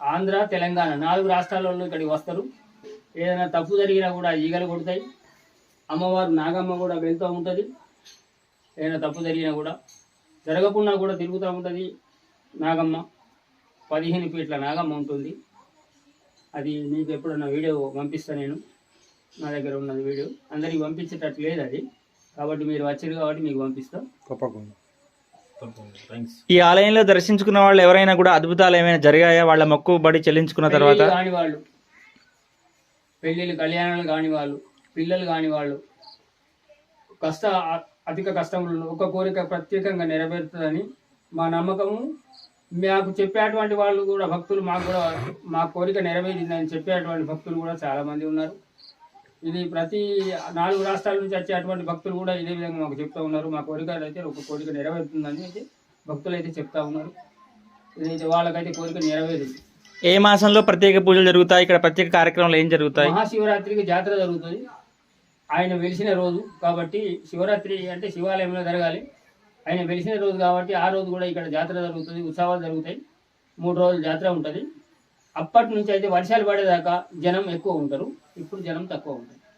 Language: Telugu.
ఆంధ్ర తెలంగాణ నాలుగు రాష్ట్రాల వాళ్ళు ఇక్కడికి వస్తారు. ఏదైనా తప్పు జరిగినా కూడా ఈగలు కొడతాయి. అమ్మవారు నాగమ్మ కూడా వెళ్తూ ఉంటుంది. ఏదైనా తప్పు జరిగినా కూడా జరగకుండా కూడా తిరుగుతూ ఉంటుంది నాగమ్మ. పదిహేను ఫీట్ల నాగమ్మ ఉంటుంది. అది మీకు ఎప్పుడన్నా వీడియో పంపిస్తా నేను. నా దగ్గర ఉన్నది వీడియో. అందరికి పంపించేటట్టు లేదు అది. కాబట్టి మీరు వచ్చారు కాబట్టి మీకు పంపిస్తాం. తప్పకుండా. ఈ ఆలయంలో దర్శించుకున్న వాళ్ళు ఎవరైనా కూడా అద్భుతాలు ఏమైనా జరిగాయా? వాళ్ళ మొక్కుబడి చెల్లించుకున్న తర్వాత? కాని వాళ్ళు పెళ్ళిళ్ళు కళ్యాణాలు కాని వాళ్ళు పిల్లలు కాని వాళ్ళు కష్ట అధిక కష్టములు ఒక కోరిక ప్రత్యేకంగా నెరవేరుతుందని మా నమ్మకము. మాకు చెప్పేటువంటి వాళ్ళు కూడా భక్తులు మాకు కూడా మా కోరిక నెరవేరిందని చెప్పేటువంటి భక్తులు కూడా చాలా మంది ఉన్నారు. ఇది ప్రతి నాలుగు రాష్ట్రాల నుంచి వచ్చేటువంటి భక్తులు కూడా ఇదే విధంగా మాకు చెప్తా ఉన్నారు. మా కోరిక అయితే ఒక కోరిక నెరవేరుతుందని అయితే భక్తులు అయితే చెప్తా ఉన్నారు. ఇదైతే వాళ్ళకైతే కోరిక నెరవేరింది. ఏ మాసంలో ప్రత్యేక పూజలు జరుగుతాయి? ఇక్కడ ప్రత్యేక కార్యక్రమాలు ఏం జరుగుతాయి? మహాశివరాత్రికి జాతర జరుగుతుంది. ఆయన వెలిసిన రోజు కాబట్టి శివరాత్రి అంటే శివాలయంలో జరగాలి. ఆయన వెలిసిన రోజు కాబట్టి ఆ రోజు కూడా ఇక్కడ జాతర జరుగుతుంది ఉత్సవాలు జరుగుతాయి. మూడు రోజులు జాతర ఉంటుంది. అప్పటి నుంచి అయితే వర్షాలు పడేదాకా జనం ఎక్కువ ఉంటారు. ఇప్పుడు జనం తక్కువ ఉంటారు.